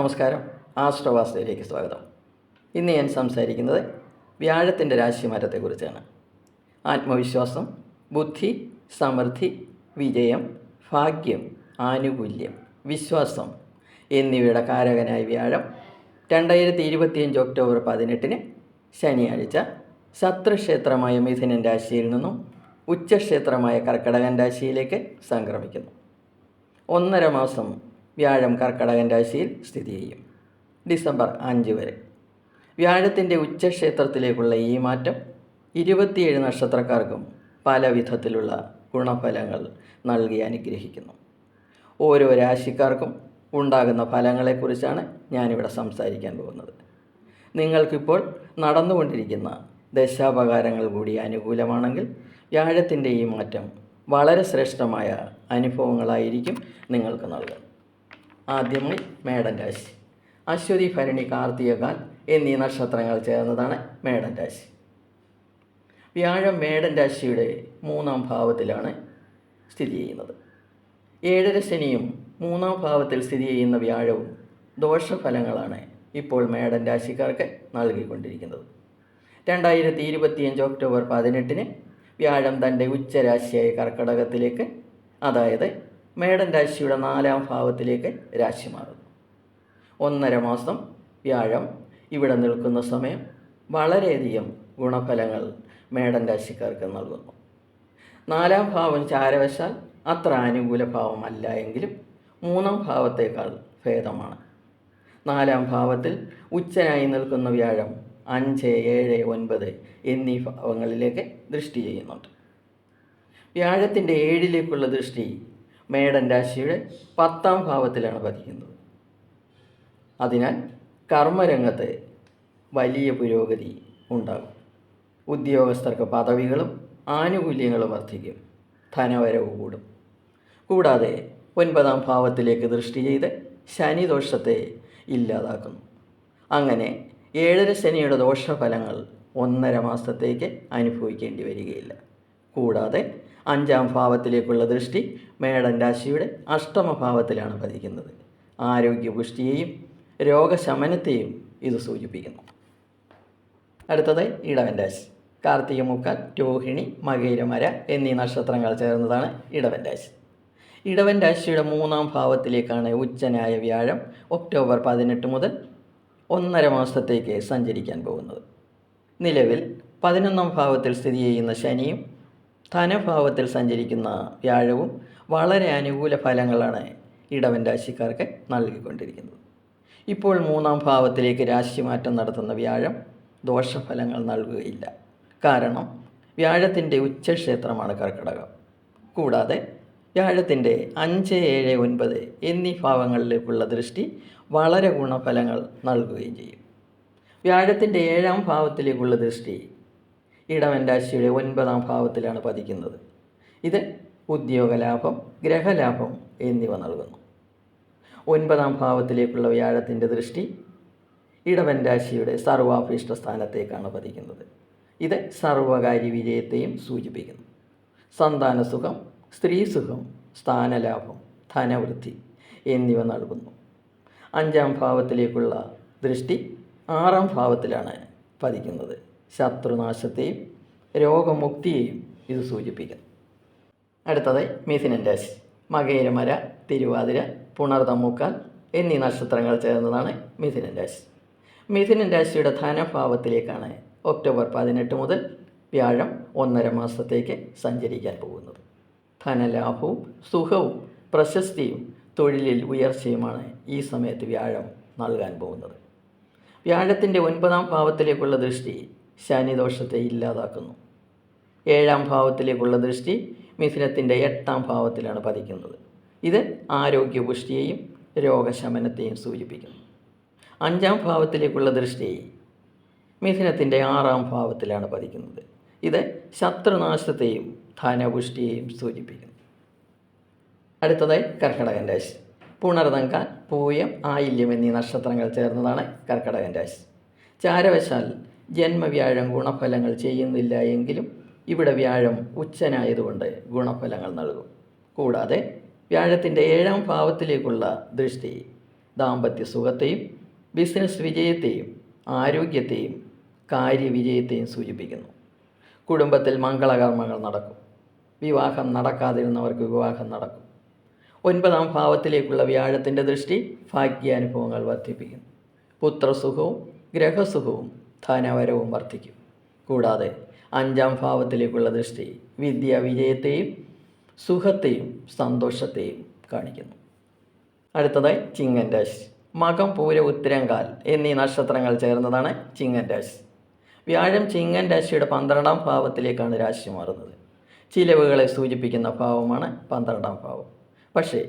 നമസ്കാരം. ആസ്ട്രവാസ്തയിലേക്ക് സ്വാഗതം. ഇന്ന് ഞാൻ സംസാരിക്കുന്നത് വ്യാഴത്തിന്റെ രാശിമാറ്റത്തെക്കുറിച്ചാണ്. ആത്മവിശ്വാസം ബുദ്ധി സമൃദ്ധി വിജയം ഭാഗ്യം ആനുകൂല്യം വിശ്വാസം എന്നിവയുടെ കാരകനായ വ്യാഴം രണ്ടായിരത്തി ഇരുപത്തിയഞ്ച് ഒക്ടോബർ പതിനെട്ടിന് ശനിയാഴ്ച ശത്രുക്ഷേത്രമായ മിഥുനൻ രാശിയിൽ നിന്നും ഉച്ചക്ഷേത്രമായ കർക്കടകൻ രാശിയിലേക്ക് സംക്രമിക്കുന്നു. ഒന്നര മാസം വ്യാഴം കർക്കടകൻ രാശിയിൽ സ്ഥിതി ചെയ്യും. ഡിസംബർ അഞ്ച് വരെ. വ്യാഴത്തിന്റെ ഉച്ചക്ഷേത്രത്തിലേക്കുള്ള ഈ മാറ്റം ഇരുപത്തിയേഴ് നക്ഷത്രക്കാർക്കും പല വിധത്തിലുള്ള ഗുണഫലങ്ങൾ നൽകി അനുഗ്രഹിക്കുന്നു. ഓരോ രാശിക്കാർക്കും ഉണ്ടാകുന്ന ഫലങ്ങളെക്കുറിച്ചാണ് ഞാനിവിടെ സംസാരിക്കാൻ പോകുന്നത്. നിങ്ങൾക്കിപ്പോൾ നടന്നുകൊണ്ടിരിക്കുന്ന ദശാപകാരങ്ങൾ കൂടി അനുകൂലമാണെങ്കിൽ വ്യാഴത്തിന്റെ ഈ മാറ്റം വളരെ ശ്രേഷ്ഠമായ അനുഭവങ്ങളായിരിക്കും നിങ്ങൾക്ക് നൽകുക ആദ്യമായി മേടൻ രാശി. അശ്വതി ഭരണി കാർത്തികകാൽ എന്നീ നക്ഷത്രങ്ങൾ ചേർന്നതാണ് മേടൻ രാശി. വ്യാഴം മേടൻ രാശിയുടെ മൂന്നാം ഭാവത്തിലാണ് സ്ഥിതി ചെയ്യുന്നത്. ഏഴര ശനിയും മൂന്നാം ഭാവത്തിൽ സ്ഥിതി ചെയ്യുന്ന വ്യാഴവും ദോഷഫലങ്ങളാണ് ഇപ്പോൾ മേടൻ രാശിക്കാർക്ക് നൽകിക്കൊണ്ടിരിക്കുന്നത്. രണ്ടായിരത്തി ഇരുപത്തിയഞ്ച് ഒക്ടോബർ പതിനെട്ടിന് വ്യാഴം തന്റെ ഉച്ചരാശിയായ കർക്കടകത്തിലേക്ക് അതായത് മേടൻ രാശിയുടെ നാലാം ഭാവത്തിലേക്ക് രാശി മാറുന്നു. ഒന്നര മാസം വ്യാഴം ഇവിടെ നിൽക്കുന്ന സമയം വളരെയധികം ഗുണഫലങ്ങൾ മേടൻ രാശിക്കാർക്ക് നൽകുന്നു. നാലാം ഭാവം ചാരവശാൽ അത്ര അനുകൂല ഭാവമല്ല എങ്കിലും മൂന്നാം ഭാവത്തേക്കാൾ ഭേദമാണ്. നാലാം ഭാവത്തിൽ ഉച്ചനായി നിൽക്കുന്ന വ്യാഴം അഞ്ച് ഏഴ് ഒൻപത് എന്നീ ഭാവങ്ങളിലേക്ക് ദൃഷ്ടി ചെയ്യുന്നുണ്ട്. വ്യാഴത്തിന്റെ ഏഴിലേക്കുള്ള ദൃഷ്ടി മേടൻ രാശിയുടെ പത്താം ഭാവത്തിലാണ് പതിക്കുന്നത്. അതിനാൽ കർമ്മരംഗത്ത് വലിയ പുരോഗതി ഉണ്ടാകും. ഉദ്യോഗസ്ഥർക്ക് പദവികളും ആനുകൂല്യങ്ങളും വർദ്ധിക്കും. ധനവരവ് കൂടും. കൂടാതെ ഒൻപതാം ഭാവത്തിലേക്ക് ദൃഷ്ടി ചെയ്ത് ശനിദോഷത്തെ ഇല്ലാതാക്കുന്നു. അങ്ങനെ ഏഴര ശനിയുടെ ദോഷഫലങ്ങൾ ഒന്നര മാസത്തേക്ക് അനുഭവിക്കേണ്ടി വരികയില്ല. കൂടാതെ അഞ്ചാം ഭാവത്തിലേക്കുള്ള ദൃഷ്ടി മേടൻ രാശിയുടെ അഷ്ടമഭാവത്തിലാണ് പതിക്കുന്നത്. ആരോഗ്യപുഷ്ടിയെയും രോഗശമനത്തെയും ഇത് സൂചിപ്പിക്കുന്നു. അടുത്തത് ഇടവൻ രാശി. കാർത്തിക മുക്ക രോഹിണി മകയിരമര എന്നീ നക്ഷത്രങ്ങൾ ചേർന്നതാണ് ഇടവൻ രാശി. ഇടവൻ രാശിയുടെ മൂന്നാം ഭാവത്തിലേക്കാണ് ഉച്ചനായ വ്യാഴം ഒക്ടോബർ പതിനെട്ട് മുതൽ ഒന്നര മാസത്തേക്ക് സഞ്ചരിക്കാൻ പോകുന്നത്. നിലവിൽ പതിനൊന്നാം ഭാവത്തിൽ സ്ഥിതി ചെയ്യുന്ന ശനിയും ധനഭാവത്തിൽ സഞ്ചരിക്കുന്ന വ്യാഴവും വളരെ അനുകൂല ഫലങ്ങളാണ് ഇടവൻ രാശിക്കാർക്ക് നൽകിക്കൊണ്ടിരിക്കുന്നത്. ഇപ്പോൾ മൂന്നാം ഭാവത്തിലേക്ക് രാശിമാറ്റം നടത്തുന്ന വ്യാഴം ദോഷഫലങ്ങൾ നൽകുകയില്ല. കാരണം വ്യാഴത്തിന്റെ ഉച്ചക്ഷേത്രമാണ് കർക്കിടകം. കൂടാതെ വ്യാഴത്തിന്റെ അഞ്ച് ഏഴ് ഒൻപത് എന്നീ ഭാവങ്ങളിലേക്കുള്ള ദൃഷ്ടി വളരെ ഗുണഫലങ്ങൾ നൽകുകയും ചെയ്യും. വ്യാഴത്തിന്റെ ഏഴാം ഭാവത്തിലേക്കുള്ള ദൃഷ്ടി ഇടവൻ രാശിയുടെ ഒൻപതാം ഭാവത്തിലാണ് പതിക്കുന്നത്. ഇത് ഉദ്യോഗലാഭം ഗ്രഹലാഭം എന്നിവ നൽകുന്നു. ഒൻപതാം ഭാവത്തിലേക്കുള്ള വ്യാഴത്തിന്റെ ദൃഷ്ടി ഇടവൻ രാശിയുടെ സർവാഭീഷ്ട സ്ഥാനത്തേക്കാണ് പതിക്കുന്നത്. ഇത് സർവകാര്യ വിജയത്തെയും സൂചിപ്പിക്കുന്നു. സന്താനസുഖം സ്ത്രീസുഖം സ്ഥാനലാഭം ധനവൃദ്ധി എന്നിവ നൽകുന്നു. അഞ്ചാം ഭാവത്തിലേക്കുള്ള ദൃഷ്ടി ആറാം ഭാവത്തിലാണ് പതിക്കുന്നത്. ശത്രുനാശത്തെയും രോഗമുക്തിയെയും ഇത് സൂചിപ്പിക്കുന്നു. അടുത്തത് മിഥുനൻ രാശി. മകയിരമര തിരുവാതിര പുണർതമ്മൂക്കാൽ എന്നീ നക്ഷത്രങ്ങൾ ചേർന്നതാണ് മിഥുനൻ രാശി. മിഥുനൻ രാശിയുടെ ധനഭാവത്തിലേക്കാണ് ഒക്ടോബർ പതിനെട്ട് മുതൽ വ്യാഴം ഒന്നര മാസത്തേക്ക് സഞ്ചരിക്കാൻ പോകുന്നത്. ധനലാഭവും സുഖവും പ്രശസ്തിയും തൊഴിലിൽ ഉയർച്ചയുമാണ് ഈ സമയത്ത് വ്യാഴം നൽകാൻ പോകുന്നത്. വ്യാഴത്തിന്റെ ഒൻപതാം ഭാവത്തിലേക്കുള്ള ദൃഷ്ടി ശനിദോഷത്തെ ഇല്ലാതാക്കുന്നു. ഏഴാം ഭാവത്തിലേക്കുള്ള ദൃഷ്ടി മിഥുനത്തിന്റെ എട്ടാം ഭാവത്തിലാണ് പതിക്കുന്നത്. ഇത് ആരോഗ്യപുഷ്ടിയെയും രോഗശമനത്തെയും സൂചിപ്പിക്കുന്നു. അഞ്ചാം ഭാവത്തിലേക്കുള്ള ദൃഷ്ടി മിഥുനത്തിന്റെ ആറാം ഭാവത്തിലാണ് പതിക്കുന്നത്. ഇത് ശത്രുനാശത്തെയും ധനപുഷ്ടിയെയും സൂചിപ്പിക്കുന്നു. അടുത്തതായി കർക്കടകൻ രാശി. പുണർതങ്ക പൂയം ആയില്യം എന്നീ നക്ഷത്രങ്ങൾ ചേർന്നതാണ് കർക്കടകൻ രാശി. ചാരവശാൽ ജന്മവ്യാഴം ഗുണഫലങ്ങൾ ചെയ്യുന്നില്ല എങ്കിലും ഇവിടെ വ്യാഴം ഉച്ചനായതുകൊണ്ട് ഗുണഫലങ്ങൾ നൽകും. കൂടാതെ വ്യാഴത്തിന്റെ ഏഴാം ഭാവത്തിലേക്കുള്ള ദൃഷ്ടി ദാമ്പത്യ സുഖത്തെയും ബിസിനസ് വിജയത്തെയും ആരോഗ്യത്തെയും കാര്യവിജയത്തെയും സൂചിപ്പിക്കുന്നു. കുടുംബത്തിൽ മംഗളകർമ്മങ്ങൾ നടക്കും. വിവാഹം നടക്കാതിരുന്നവർക്ക് വിവാഹം നടക്കും. ഒൻപതാം ഭാവത്തിലേക്കുള്ള വ്യാഴത്തിന്റെ ദൃഷ്ടി ഭാഗ്യാനുഭവങ്ങൾ വർദ്ധിപ്പിക്കുന്നു. പുത്രസുഖവും ഗ്രഹസുഖവും ധനവരവും വർദ്ധിക്കും കൂടാതെ അഞ്ചാം ഭാവത്തിലേക്കുള്ള ദൃഷ്ടി വിദ്യ വിജയത്തെയും സുഖത്തെയും സന്തോഷത്തെയും കാണിക്കുന്നു. അടുത്തതായി ചിങ്ങൻ രാശി. മകം പൂര ഉത്തരങ്കാൽ എന്നീ നക്ഷത്രങ്ങൾ ചേർന്നതാണ് ചിങ്ങൻ രാശി. വ്യാഴം ചിങ്ങൻ രാശിയുടെ പന്ത്രണ്ടാം ഭാവത്തിലേക്കാണ് രാശി മാറുന്നത്. ചിലവുകളെ സൂചിപ്പിക്കുന്ന ഭാവമാണ് പന്ത്രണ്ടാം ഭാവം. പക്ഷേ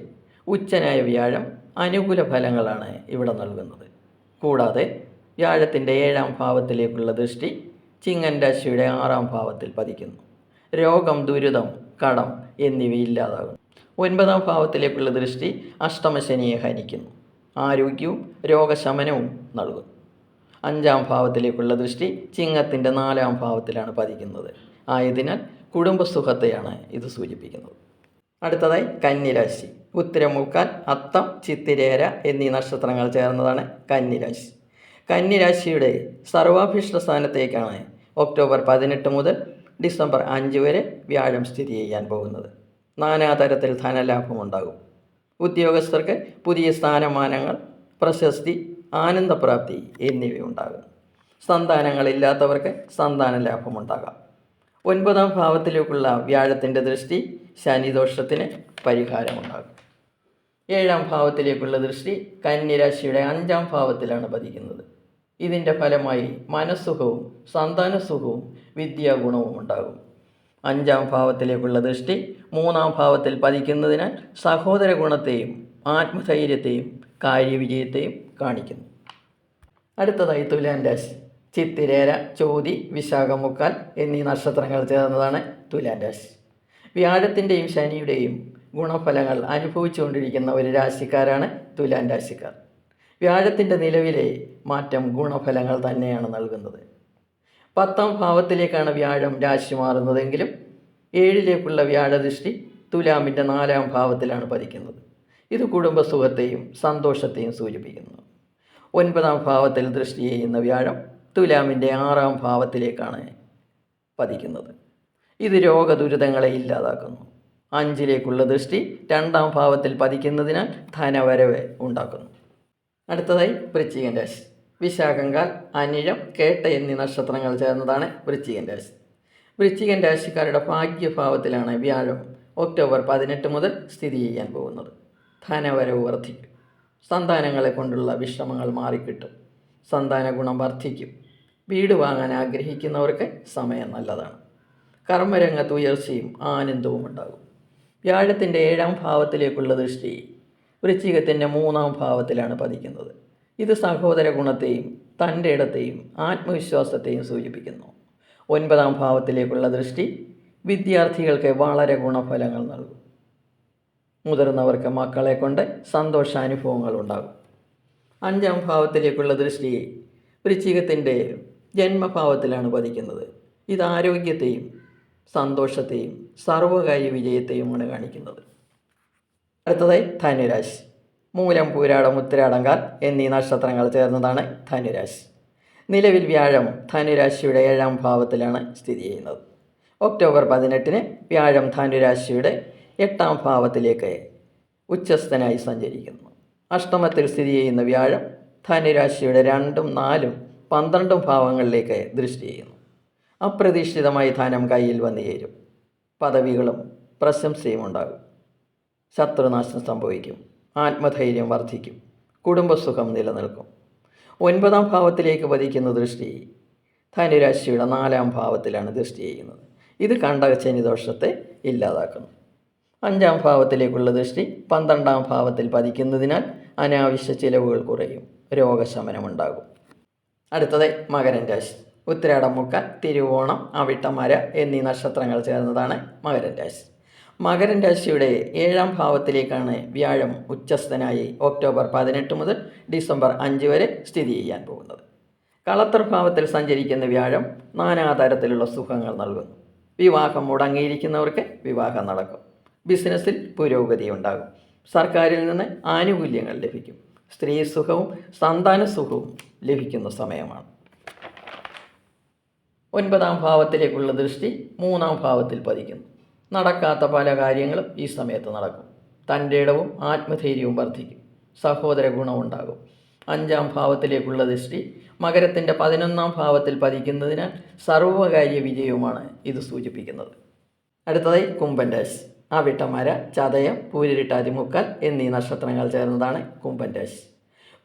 ഉച്ചനായ വ്യാഴം അനുകൂല ഫലങ്ങളാണ് ഇവിടെ നൽകുന്നത്. കൂടാതെ വ്യാഴത്തിന്റെ ഏഴാം ഭാവത്തിലേക്കുള്ള ദൃഷ്ടി ചിങ്ങൻ രാശിയുടെ ആറാം ഭാവത്തിൽ പതിക്കുന്നു. രോഗം ദുരിതം കടം എന്നിവ ഇല്ലാതാകും ഒൻപതാം ഭാവത്തിലേക്കുള്ള ദൃഷ്ടി അഷ്ടമശനിയെ ഹനിക്കുന്നു. ആരോഗ്യവും രോഗശമനവും നൽകുന്നു. അഞ്ചാം ഭാവത്തിലേക്കുള്ള ദൃഷ്ടി ചിങ്ങത്തിന്റെ നാലാം ഭാവത്തിലാണ് പതിക്കുന്നത്. ആയതിനാൽ കുടുംബസുഖത്തെയാണ് ഇത് സൂചിപ്പിക്കുന്നത്. അടുത്തതായി കന്നിരാശി. ഉത്തരമുക്കാൽ അത്തം ചിത്തിരേര എന്നീ നക്ഷത്രങ്ങൾ ചേർന്നതാണ് കന്നിരാശി. കന്നിരാശിയുടെ സർവാഭീഷ്ട സ്ഥാനത്തേക്കാണ് ഒക്ടോബർ പതിനെട്ട് മുതൽ ഡിസംബർ അഞ്ച് വരെ വ്യാഴം സ്ഥിതി ചെയ്യാൻ പോകുന്നത്. നാനാതരത്തിൽ ധനലാഭമുണ്ടാകും. ഉദ്യോഗസ്ഥർക്ക് പുതിയ സ്ഥാനമാനങ്ങൾ പ്രശസ്തി ആനന്ദപ്രാപ്തി എന്നിവയുണ്ടാകും. സന്താനങ്ങളില്ലാത്തവർക്ക് സന്താന ലാഭമുണ്ടാകാം. ഒൻപതാം ഭാവത്തിലേക്കുള്ള വ്യാഴത്തിന്റെ ദൃഷ്ടി ശനിദോഷത്തിന് പരിഹാരമുണ്ടാകും. ഏഴാം ഭാവത്തിലേക്കുള്ള ദൃഷ്ടി കന്യരാശിയുടെ അഞ്ചാം ഭാവത്തിലാണ് പതിക്കുന്നത്. ഇതിന്റെ ഫലമായി മനസ്സുഖവും സന്താനസുഖവും വിദ്യാഗുണവും ഉണ്ടാകും. അഞ്ചാം ഭാവത്തിലേക്കുള്ള ദൃഷ്ടി മൂന്നാം ഭാവത്തിൽ പതിക്കുന്നതിനാൽ സഹോദര ഗുണത്തെയും ആത്മധൈര്യത്തെയും കാര്യവിജയത്തെയും കാണിക്കുന്നു. അടുത്തതായി തുലാൻ രാശി ചിത്തിരേര ചോതി വിശാഖമുക്കാൽ എന്നീ നക്ഷത്രങ്ങൾ ചേർന്നതാണ് തുലാൻ രാശി. വ്യാഴത്തിന്റെയും ശനിയുടെയും ഗുണഫലങ്ങൾ അനുഭവിച്ചുകൊണ്ടിരിക്കുന്ന ഒരു രാശിക്കാരാണ് തുലാൻ രാശിക്കാർ. വ്യാഴത്തിന്റെ നിലവിലെ മാറ്റം ഗുണഫലങ്ങൾ തന്നെയാണ് നൽകുന്നത്. പത്താം ഭാവത്തിലേക്കാണ് വ്യാഴം രാശി മാറുന്നതെങ്കിലും ഏഴിലേക്കുള്ള വ്യാഴദൃഷ്ടി തുലാമിന്റെ നാലാം ഭാവത്തിലാണ് പതിക്കുന്നത്. ഇത് കുടുംബസുഖത്തെയും സന്തോഷത്തെയും സൂചിപ്പിക്കുന്നു. ഒൻപതാം ഭാവത്തിൽ ദൃഷ്ടി ചെയ്യുന്ന വ്യാഴം തുലാമിന്റെ ആറാം ഭാവത്തിലേക്കാണ് പതിക്കുന്നത്. ഇത് രോഗദുരിതങ്ങളെ ഇല്ലാതാക്കുന്നു. അഞ്ചിലേക്കുള്ള ദൃഷ്ടി രണ്ടാം ഭാവത്തിൽ പതിക്കുന്നതിനാൽ ധനവരവ് ഉണ്ടാക്കുന്നു. അടുത്തതായി വൃശ്ചികൻ രാശി. വിശാഖങ്കാൽ അനിഴം കേട്ട എന്നീ നക്ഷത്രങ്ങൾ ചേർന്നതാണ് വൃശ്ചികൻ രാശി. വൃശ്ചികൻ രാശിക്കാരുടെ ഭാഗ്യഭാവത്തിലാണ് വ്യാഴം ഒക്ടോബർ പതിനെട്ട് മുതൽ സ്ഥിതി ചെയ്യാൻ പോകുന്നത്. ധനവരവ് വർദ്ധിക്കും. സന്താനങ്ങളെ കൊണ്ടുള്ള വിഷമങ്ങൾ മാറിക്കിട്ടും. സന്താന ഗുണം വർദ്ധിക്കും. വീട് വാങ്ങാൻ ആഗ്രഹിക്കുന്നവർക്ക് സമയം നല്ലതാണ്. കർമ്മരംഗത്ത് ഉയർച്ചയും ആനന്ദവും ഉണ്ടാകും. വ്യാഴത്തിന്റെ ഏഴാം ഭാവത്തിലേക്കുള്ള ദൃഷ്ടി വൃശ്ചികത്തിന്റെ മൂന്നാം ഭാവത്തിലാണ് പതിക്കുന്നത്. ഇത് സഹോദര ഗുണത്തെയും തന്റെ ഇടത്തെയും ആത്മവിശ്വാസത്തെയും സൂചിപ്പിക്കുന്നു. ഒൻപതാം ഭാവത്തിലേക്കുള്ള ദൃഷ്ടി വിദ്യാർത്ഥികൾക്ക് വളരെ ഗുണഫലങ്ങൾ നൽകും. മുതിർന്നവർക്ക് മക്കളെ കൊണ്ട് സന്തോഷാനുഭവങ്ങൾ ഉണ്ടാകും. അഞ്ചാം ഭാവത്തിലേക്കുള്ള ദൃഷ്ടി വൃശ്ചികത്തിന്റെ ജന്മഭാവത്തിലാണ് പതിക്കുന്നത്. ഇത് ആരോഗ്യത്തെയും സന്തോഷത്തെയും സർവകാര്യ വിജയത്തെയുമാണ് കാണിക്കുന്നത്. അടുത്തതായി ധനുരാശി. മൂലം പൂരാടം ഉത്തരാടങ്കാൽ എന്നീ നക്ഷത്രങ്ങൾ ചേർന്നതാണ് ധനുരാശി. നിലവിൽ വ്യാഴം ധനുരാശിയുടെ ഏഴാം ഭാവത്തിലാണ് സ്ഥിതി ചെയ്യുന്നത്. ഒക്ടോബർ പതിനെട്ടിന് വ്യാഴം ധനുരാശിയുടെ എട്ടാം ഭാവത്തിലേക്ക് ഉച്ചസ്ഥനായി സഞ്ചരിക്കുന്നു. അഷ്ടമത്തിൽ സ്ഥിതി ചെയ്യുന്ന വ്യാഴം ധനുരാശിയുടെ രണ്ടും നാലും പന്ത്രണ്ടും ഭാവങ്ങളിലേക്ക് ദൃഷ്ടി ചെയ്യുന്നു. അപ്രതീക്ഷിതമായി ധനം കയ്യിൽ വന്നു ചേരും പദവികളും പ്രശംസയും ഉണ്ടാകും ശത്രുനാശം സംഭവിക്കും. ആത്മധൈര്യം വർദ്ധിക്കും. കുടുംബസുഖം നിലനിൽക്കും. ഒൻപതാം ഭാവത്തിലേക്ക് പതിക്കുന്ന ദൃഷ്ടി ധനുരാശിയുടെ നാലാം ഭാവത്തിലാണ് ദൃഷ്ടി ചെയ്യുന്നത്. ഇത് കണ്ടകശനി ദോഷത്തെ ഇല്ലാതാക്കുന്നു. അഞ്ചാം ഭാവത്തിലേക്കുള്ള ദൃഷ്ടി പന്ത്രണ്ടാം ഭാവത്തിൽ പതിക്കുന്നതിനാൽ അനാവശ്യ ചിലവുകൾ കുറയും. രോഗശമനമുണ്ടാകും. അടുത്തത് മകരൻ രാശി. ഉത്തരാടമുക്ക തിരുവോണം അവിട്ടമര എന്നീ നക്ഷത്രങ്ങൾ ചേർന്നതാണ് മകരൻ രാശി. മകരൻ രാശിയുടെ ഏഴാം ഭാവത്തിലേക്കാണ് വ്യാഴം ഉച്ചസ്ഥനായി ഒക്ടോബർ പതിനെട്ട് മുതൽ ഡിസംബർ അഞ്ച് വരെ സ്ഥിതി ചെയ്യാൻ പോകുന്നത്. കളത്തർ ഭാവത്തിൽ സഞ്ചരിക്കുന്ന വ്യാഴം നാനാതരത്തിലുള്ള സുഖങ്ങൾ നൽകുന്നു. വിവാഹം മുടങ്ങിയിരിക്കുന്നവർക്ക് വിവാഹം നടക്കും. ബിസിനസ്സിൽ പുരോഗതി ഉണ്ടാകും. സർക്കാരിൽ നിന്ന് ആനുകൂല്യങ്ങൾ ലഭിക്കും. സ്ത്രീ സുഖവും സന്താന സുഖവും ലഭിക്കുന്ന സമയമാണ്. ഒൻപതാം ഭാവത്തിലേക്കുള്ള ദൃഷ്ടി മൂന്നാം ഭാവത്തിൽ പതിക്കുന്നു. നടക്കാത്ത പല കാര്യങ്ങളും ഈ സമയത്ത് നടക്കും. തന്റെ ഇടവും ആത്മധൈര്യവും വർദ്ധിക്കും. സഹോദര ഗുണമുണ്ടാകും. അഞ്ചാം ഭാവത്തിലേക്കുള്ള ദൃഷ്ടി മകരത്തിന്റെ പതിനൊന്നാം ഭാവത്തിൽ പതിക്കുന്നതിനാൽ സർവകാര്യ വിജയവുമാണ് ഇത് സൂചിപ്പിക്കുന്നത്. അടുത്തതായി കുംഭൻ രാശി. അവിട്ടമര ചതയം പൂരിട്ടാതിമുക്കാൽ എന്നീ നക്ഷത്രങ്ങൾ ചേർന്നതാണ് കുംഭൻ രാശി.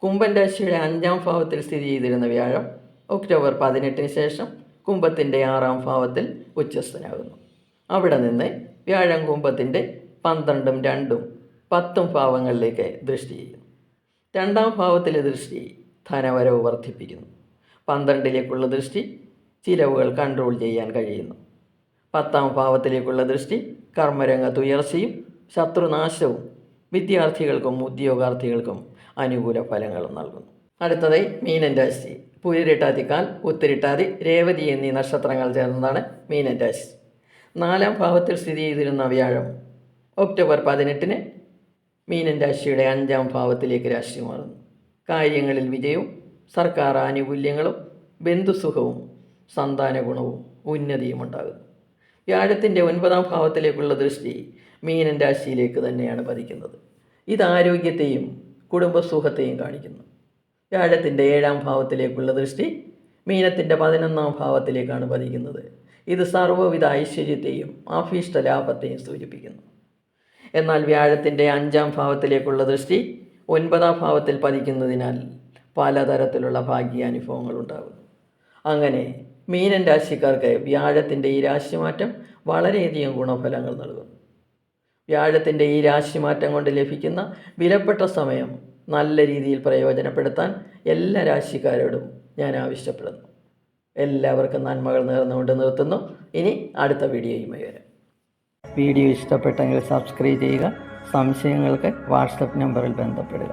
കുംഭൻ രാശിയുടെ അഞ്ചാം ഭാവത്തിൽ സ്ഥിതി ചെയ്തിരുന്ന വ്യാഴം ഒക്ടോബർ പതിനെട്ടിന് ശേഷം കുംഭത്തിന്റെ ആറാം ഭാവത്തിൽ ഉച്ചസ്ഥനാകുന്നു. അവിടെ നിന്ന് വ്യാഴം കുംഭത്തിന്റെ പന്ത്രണ്ടും രണ്ടും പത്തും ഭാവങ്ങളിലേക്ക് ദൃഷ്ടി ചെയ്യുന്നു. രണ്ടാം ഭാവത്തിലെ ദൃഷ്ടി ധനവരവ് വർദ്ധിപ്പിക്കുന്നു. പന്ത്രണ്ടിലേക്കുള്ള ദൃഷ്ടി ചിലവുകൾ കൺട്രോൾ ചെയ്യാൻ കഴിയുന്നു. പത്താം ഭാവത്തിലേക്കുള്ള ദൃഷ്ടി കർമ്മരംഗത്ത് ഉയർച്ചയും ശത്രുനാശവും വിദ്യാർത്ഥികൾക്കും ഉദ്യോഗാർത്ഥികൾക്കും അനുകൂല ഫലങ്ങളും നൽകുന്നു. അടുത്തതായി മീനൻ രാശി. പുരിരിട്ടാതിക്കാൽ ഉത്തിരിട്ടാതി രേവതി എന്നീ നക്ഷത്രങ്ങൾ ചേർന്നതാണ് മീനൻ രാശി. നാലാം ഭാവത്തിൽ സ്ഥിതി ചെയ്തിരുന്ന വ്യാഴം ഒക്ടോബർ പതിനെട്ടിന് മീനൻ രാശിയുടെ അഞ്ചാം ഭാവത്തിലേക്ക് രാശി മാറുന്നു. കാര്യങ്ങളിൽ വിജയവും സർക്കാർ ആനുകൂല്യങ്ങളും ബന്ധുസുഖവും സന്താന ഗുണവും ഉന്നതിയും ഉണ്ടാകുന്നു. വ്യാഴത്തിന്റെ ഒൻപതാം ഭാവത്തിലേക്കുള്ള ദൃഷ്ടി മീനൻ രാശിയിലേക്ക് തന്നെയാണ് പതിക്കുന്നത്. ഇത് ആരോഗ്യത്തെയും കുടുംബസുഖത്തെയും കാണിക്കുന്നു. വ്യാഴത്തിന്റെ ഏഴാം ഭാവത്തിലേക്കുള്ള ദൃഷ്ടി മീനത്തിന്റെ പതിനൊന്നാം ഭാവത്തിലേക്കാണ് പതിക്കുന്നത്. ഇത് സർവവിധ ഐശ്വര്യത്തെയും ആഭീഷ്ട ലാഭത്തെയും സൂചിപ്പിക്കുന്നു. എന്നാൽ വ്യാഴത്തിന്റെ അഞ്ചാം ഭാവത്തിലേക്കുള്ള ദൃഷ്ടി ഒൻപതാം ഭാവത്തിൽ പതിക്കുന്നതിനാൽ പലതരത്തിലുള്ള ഭാഗ്യാനുഭവങ്ങൾ ഉണ്ടാകുന്നു. അങ്ങനെ മീനൻ രാശിക്കാർക്ക് വ്യാഴത്തിന്റെ ഈ രാശിമാറ്റം വളരെയധികം ഗുണഫലങ്ങൾ നൽകുന്നു. വ്യാഴത്തിന്റെ ഈ രാശിമാറ്റം കൊണ്ട് ലഭിക്കുന്ന വിലപ്പെട്ട സമയം നല്ല രീതിയിൽ പ്രയോജനപ്പെടുത്താൻ എല്ലാ രാശിക്കാരോടും ഞാൻ ആവശ്യപ്പെടുന്നു. എല്ലാവർക്കും നന്മകൾ നേർന്നുകൊണ്ട് നിർത്തുന്നു. ഇനി അടുത്ത വീഡിയോയുമായി വരാം. വീഡിയോ ഇഷ്ടപ്പെട്ടെങ്കിൽ സബ്സ്ക്രൈബ് ചെയ്യുക സംശയങ്ങൾക്ക് വാട്സപ്പ് നമ്പറിൽ ബന്ധപ്പെടുക.